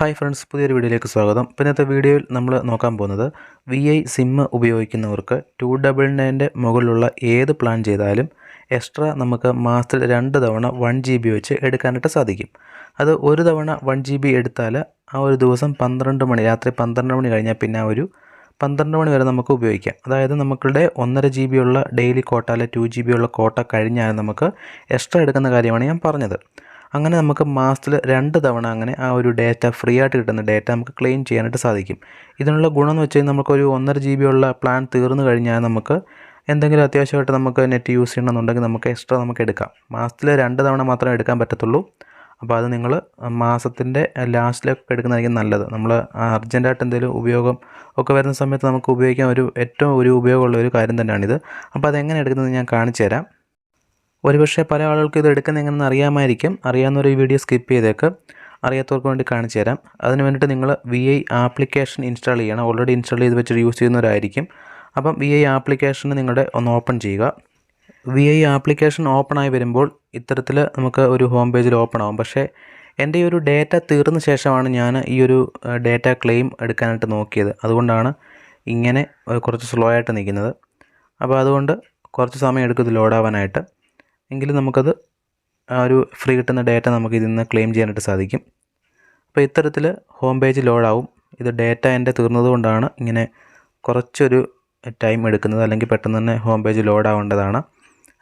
Hi friends പുതിയൊരു വീഡിയോയിലേക്ക് സ്വാഗതം. ഇപ്പം ഇന്നത്തെ വീഡിയോയിൽ നമ്മൾ നോക്കാൻ പോകുന്നത് വി ഐ സിം ഉപയോഗിക്കുന്നവർക്ക് ടു ഡബിൾ നയന്റെ മുകളിലുള്ള ഏത് പ്ലാൻ ചെയ്താലും എക്സ്ട്രാ നമുക്ക് മാസത്തിൽ രണ്ട് തവണ വൺ ജി ബി വെച്ച് എടുക്കാനായിട്ട് സാധിക്കും. അത് ഒരു തവണ വൺ ജി ബി എടുത്താൽ ആ ഒരു ദിവസം പന്ത്രണ്ട് മണി രാത്രി പന്ത്രണ്ട് മണി കഴിഞ്ഞാൽ പിന്നെ ആ ഒരു പന്ത്രണ്ട് മണി വരെ നമുക്ക് ഉപയോഗിക്കാം. അതായത് നമുക്കുടെ ഒന്നര ജി ബി ഉള്ള ഡെയിലി കോട്ട അല്ലെ ടു ജി ബി ഉള്ള കോട്ട കഴിഞ്ഞാൽ നമുക്ക് എക്സ്ട്രാ എടുക്കുന്ന കാര്യമാണ് ഞാൻ പറഞ്ഞത്. അങ്ങനെ നമുക്ക് മാസത്തിൽ രണ്ട് തവണ അങ്ങനെ ആ ഒരു ഡേറ്റ ഫ്രീ ആയിട്ട് കിട്ടുന്ന ഡേറ്റ നമുക്ക് ക്ലെയിം ചെയ്യാനായിട്ട് സാധിക്കും. ഇതിനുള്ള ഗുണം എന്ന് വെച്ച് കഴിഞ്ഞാൽ നമുക്കൊരു ഒന്നര ജി ബി ഉള്ള പ്ലാൻ തീർന്നു കഴിഞ്ഞാൽ നമുക്ക് എന്തെങ്കിലും അത്യാവശ്യമായിട്ട് നമുക്ക് നെറ്റ് യൂസ് ചെയ്യണമെന്നുണ്ടെങ്കിൽ നമുക്ക് എക്സ്ട്രാ നമുക്ക് എടുക്കാം. മാസത്തിൽ രണ്ട് തവണ മാത്രമേ എടുക്കാൻ പറ്റത്തുള്ളൂ. അപ്പോൾ അത് നിങ്ങൾ മാസത്തിന്റെ ലാസ്റ്റിലൊക്കെ എടുക്കുന്നതായിരിക്കും നല്ലത്. നമ്മൾ അർജന്റായിട്ട് എന്തെങ്കിലും ഉപയോഗം ഒക്കെ വരുന്ന സമയത്ത് നമുക്ക് ഉപയോഗിക്കാൻ ഒരു ഏറ്റവും ഒരു ഉപയോഗമുള്ള ഒരു കാര്യം തന്നെയാണിത്. അപ്പോൾ അതെങ്ങനെ എടുക്കുന്നത് ഞാൻ കാണിച്ചു തരാം ഒരുപക്ഷെ പല ആളുകൾക്കും ഇത് എടുക്കുന്ന എങ്ങനെയെന്ന് അറിയാമായിരിക്കും. അറിയാവുന്നവർ ഈ വീഡിയോ സ്കിപ്പ് ചെയ്തേക്ക്. അറിയാത്തവർക്ക് വേണ്ടി കാണിച്ചു തരാം. അതിന് വേണ്ടിയിട്ട് നിങ്ങൾ വി ഐ ആപ്ലിക്കേഷൻ ഇൻസ്റ്റാൾ ചെയ്യണം. ഓൾറെഡി ഇൻസ്റ്റാൾ ചെയ്ത് വെച്ചിട്ട് യൂസ് ചെയ്യുന്നവരായിരിക്കും. അപ്പം വി ഐ ആപ്ലിക്കേഷൻ നിങ്ങളുടെ ഒന്ന് ഓപ്പൺ ചെയ്യുക. വി ഐ ആപ്ലിക്കേഷൻ ഓപ്പൺ ആയി വരുമ്പോൾ ഇത്തരത്തിൽ നമുക്ക് ഒരു ഹോം പേജിൽ ഓപ്പൺ ആവും. പക്ഷേ എന്റെ ഈ ഒരു ഡേറ്റ തീർന്ന ശേഷമാണ് ഞാൻ ഈ ഒരു ഡേറ്റ ക്ലെയിം എടുക്കാനായിട്ട് നോക്കിയത്. അതുകൊണ്ടാണ് ഇങ്ങനെ കുറച്ച് സ്ലോ ആയിട്ട് നിൽക്കുന്നത്. അപ്പോൾ അതുകൊണ്ട് കുറച്ച് സമയം എടുക്കും ഇത് ലോഡാവാനായിട്ട് എങ്കിലും നമുക്കത് ആ ഒരു ഫ്രീ കിട്ടുന്ന ഡേറ്റ നമുക്ക് ഇതിൽ നിന്ന് ക്ലെയിം ചെയ്യാനായിട്ട് സാധിക്കും. അപ്പോൾ ഇത്തരത്തിൽ ഹോം പേജ് ലോഡാവും ഇത് ഡേറ്റ എന്റെ തീർന്നതുകൊണ്ടാണ് ഇങ്ങനെ കുറച്ചൊരു ടൈം എടുക്കുന്നത്. അല്ലെങ്കിൽ പെട്ടെന്ന് തന്നെ ഹോം പേജ് ലോഡാവേണ്ടതാണ്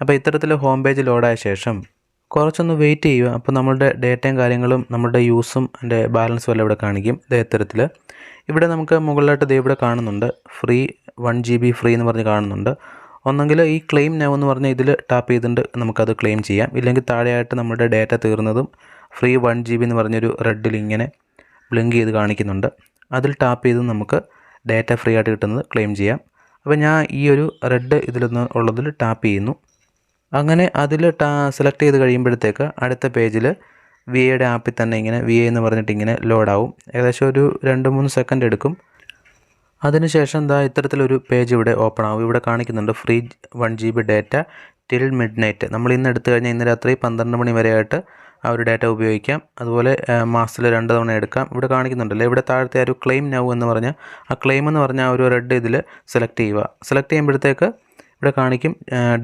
അപ്പോൾ ഇത്തരത്തിൽ ഹോം പേജ് ലോഡായ ശേഷം കുറച്ചൊന്ന് വെയിറ്റ് ചെയ്യുക. അപ്പോൾ നമ്മളുടെ ഡേറ്റയും കാര്യങ്ങളും നമ്മുടെ യൂസും എന്റെ ബാലൻസും എല്ലാം ഇവിടെ കാണിക്കും. ഇതേ ഇത്തരത്തിൽ. ഇവിടെ നമുക്ക് മുകളിലായിട്ട് ഇത് ഇവിടെ കാണുന്നുണ്ട്. Free one G B free എന്ന് പറഞ്ഞ് കാണുന്നുണ്ട്. ഒന്നെങ്കിൽ ഈ ക്ലെയിം നൗ എന്ന് പറഞ്ഞാൽ ഇതിൽ ടാപ്പ് ചെയ്തിട്ട് നമുക്കത് ക്ലെയിം ചെയ്യാം. ഇല്ലെങ്കിൽ താഴെയായിട്ട് നമ്മുടെ ഡേറ്റ തീർന്നതും ഫ്രീ വൺ ജി ബി എന്ന് പറഞ്ഞൊരു റെഡിൽ ഇങ്ങനെ ബ്ലിങ്ക് ചെയ്ത് കാണിക്കുന്നുണ്ട്. അതിൽ ടാപ്പ് ചെയ്ത് നമുക്ക് ഡേറ്റ ഫ്രീ ആയിട്ട് കിട്ടുന്നത് ക്ലെയിം ചെയ്യാം. അപ്പോൾ ഞാൻ ഈ ഒരു റെഡ് ഇതിലൊന്ന് ഉള്ളതിൽ ടാപ്പ് ചെയ്യുന്നു. അങ്ങനെ അതിൽ ടാ സെലക്ട് ചെയ്ത് കഴിയുമ്പോഴത്തേക്ക് അടുത്ത പേജിൽ വി എയുടെ ആപ്പിൽ തന്നെ ഇങ്ങനെ വി എന്ന് പറഞ്ഞിട്ട് ഇങ്ങനെ ലോഡാവും ഏകദേശം ഒരു രണ്ട് മൂന്ന് സെക്കൻഡ് എടുക്കും. അതിനുശേഷം എന്താ ഇത്തരത്തിലൊരു പേജ് ഇവിടെ ഓപ്പൺ ആവും. ഇവിടെ കാണിക്കുന്നുണ്ട് free one G B data till midnight നമ്മൾ ഇന്ന് എടുത്തു കഴിഞ്ഞാൽ ഇന്ന് രാത്രി പന്ത്രണ്ട് മണി വരെയായിട്ട് ആ ഒരു ഡേറ്റ ഉപയോഗിക്കാം. അതുപോലെ മാസത്തിൽ രണ്ട് തവണ എടുക്കാം. ഇവിടെ കാണിക്കുന്നുണ്ടല്ലോ ഇവിടെ താഴത്തെ ആ ഒരു ക്ലെയിം നൗ എന്ന് പറഞ്ഞാൽ ആ ക്ലെയിം എന്ന് പറഞ്ഞാൽ ആ ഒരു റെഡ് ഇതിൽ സെലക്ട് ചെയ്യുക. സെലക്ട് ചെയ്യുമ്പോഴത്തേക്ക് ഇവിടെ കാണിക്കും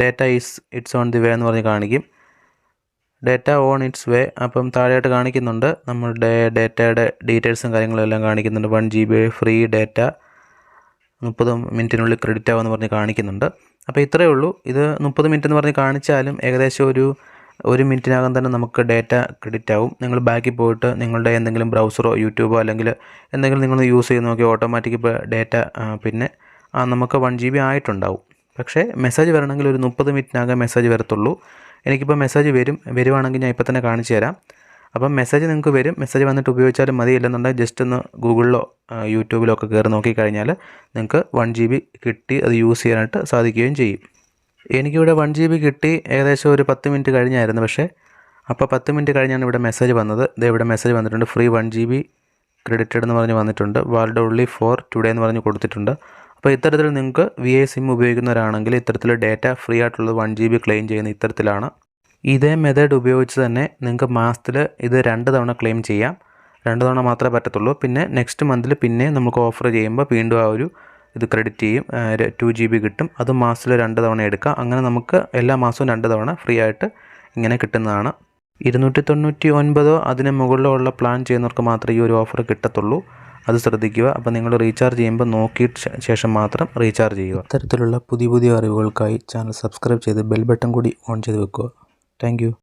data is it's on the way എന്ന് പറഞ്ഞ് കാണിക്കും. ഡേറ്റ ഓൺ ഇറ്റ്സ് വേ അപ്പം താഴെയായിട്ട് കാണിക്കുന്നുണ്ട്. നമ്മുടെ ഡേറ്റയുടെ ഡീറ്റെയിൽസും കാര്യങ്ങളും എല്ലാം കാണിക്കുന്നുണ്ട്. One G B free data മുപ്പത് മിനിറ്റിനുള്ളിൽ ക്രെഡിറ്റ് ആവുമെന്ന് പറഞ്ഞ് കാണിക്കുന്നുണ്ട്. അപ്പോൾ ഇത്രയേ ഉള്ളൂ. ഇത് മുപ്പത് മിനിറ്റ് എന്ന് പറഞ്ഞ് കാണിച്ചാലും ഏകദേശം ഒരു ഒരു മിനിറ്റിനകം തന്നെ നമുക്ക് ഡേറ്റ ക്രെഡിറ്റ് ആവും. നിങ്ങൾ ബാക്കിൽ പോയിട്ട് നിങ്ങളുടെ എന്തെങ്കിലും ബ്രൗസറോ യൂട്യൂബോ അല്ലെങ്കിൽ എന്തെങ്കിലും നിങ്ങൾ യൂസ് ചെയ്ത് നോക്കി ഓട്ടോമാറ്റിക് ഡേറ്റ പിന്നെ നമുക്ക് വൺ ജി ബി ആയിട്ടുണ്ടാവും. പക്ഷേ മെസ്സേജ് വരണമെങ്കിൽ ഒരു മുപ്പത് മിനിറ്റിനകം മെസ്സേജ് വരത്തുള്ളൂ. എനിക്കിപ്പോൾ മെസ്സേജ് വരും. വരുവാണെങ്കിൽ ഞാൻ ഇപ്പോൾ തന്നെ കാണിച്ചു തരാം. അപ്പം മെസ്സേജ് നിങ്ങൾക്ക് വരും. മെസ്സേജ് വന്നിട്ട് ഉപയോഗിച്ചാലും മതി ഇല്ലെന്നുണ്ടെങ്കിൽ ജസ്റ്റ് ഒന്ന് ഗൂഗിളിലോ യൂട്യൂബിലോ ഒക്കെ കയറി നോക്കിക്കഴിഞ്ഞാൽ നിങ്ങൾക്ക് വൺ ജി ബി കിട്ടി അത് യൂസ് ചെയ്യാനായിട്ട് സാധിക്കുകയും ചെയ്യും. എനിക്കിവിടെ വൺ ജി ബി കിട്ടി ഏകദേശം ഒരു പത്ത് മിനിറ്റ് കഴിഞ്ഞായിരുന്നു പക്ഷേ അപ്പോൾ പത്ത് മിനിറ്റ് കഴിഞ്ഞാണ് ഇവിടെ മെസ്സേജ് വന്നത്. ഇത് ഇവിടെ മെസ്സേജ് വന്നിട്ടുണ്ട് free one G B credited എന്ന് പറഞ്ഞ് വന്നിട്ടുണ്ട്. വാൾഡ് ഓൺലി ഫോർ ടുഡേ എന്ന് പറഞ്ഞ് കൊടുത്തിട്ടുണ്ട്. അപ്പോൾ ഇത്തരത്തിൽ നിങ്ങൾക്ക് വി ഐ സിം ഉപയോഗിക്കുന്നവരാണെങ്കിൽ ഇത്തരത്തിൽ ഡേറ്റ ഫ്രീ ആയിട്ടുള്ളത് വൺ ജി ബി ക്ലെയിം ചെയ്യുന്ന ഇത്തരത്തിലാണ്. ഇതേ മെത്തേഡ് ഉപയോഗിച്ച് തന്നെ നിങ്ങൾക്ക് മാസത്തിൽ ഇത് രണ്ട് തവണ ക്ലെയിം ചെയ്യാം. രണ്ട് തവണ മാത്രമേ പറ്റത്തുള്ളൂ. പിന്നെ നെക്സ്റ്റ് മന്തിൽ പിന്നെ നമുക്ക് ഓഫർ ചെയ്യുമ്പോൾ വീണ്ടും ആ ഒരു ഇത് ക്രെഡിറ്റ് ചെയ്യും. ടു ജി ബി കിട്ടും. അത് മാസത്തിൽ രണ്ട് തവണ എടുക്കാം. അങ്ങനെ നമുക്ക് എല്ലാ മാസവും രണ്ട് തവണ ഫ്രീ ആയിട്ട് ഇങ്ങനെ കിട്ടുന്നതാണ്. ഇരുന്നൂറ്റി തൊണ്ണൂറ്റി ഒൻപതോ അതിന് മുകളിലോ ഉള്ള പ്ലാൻ ചെയ്യുന്നവർക്ക് മാത്രമേ ഈ ഒരു ഓഫർ കിട്ടത്തുള്ളൂ. അത് ശ്രദ്ധിക്കുക. അപ്പോൾ നിങ്ങൾ റീചാർജ് ചെയ്യുമ്പോൾ നോക്കിയിട്ട് ശേഷം മാത്രം റീചാർജ് ചെയ്യുക. ഇത്തരത്തിലുള്ള പുതിയ പുതിയ അറിവുകൾക്കായി ചാനൽ സബ്സ്ക്രൈബ് ചെയ്ത് ബെൽ ബട്ടൺ കൂടി ഓൺ ചെയ്ത് വെക്കുക. താങ്ക്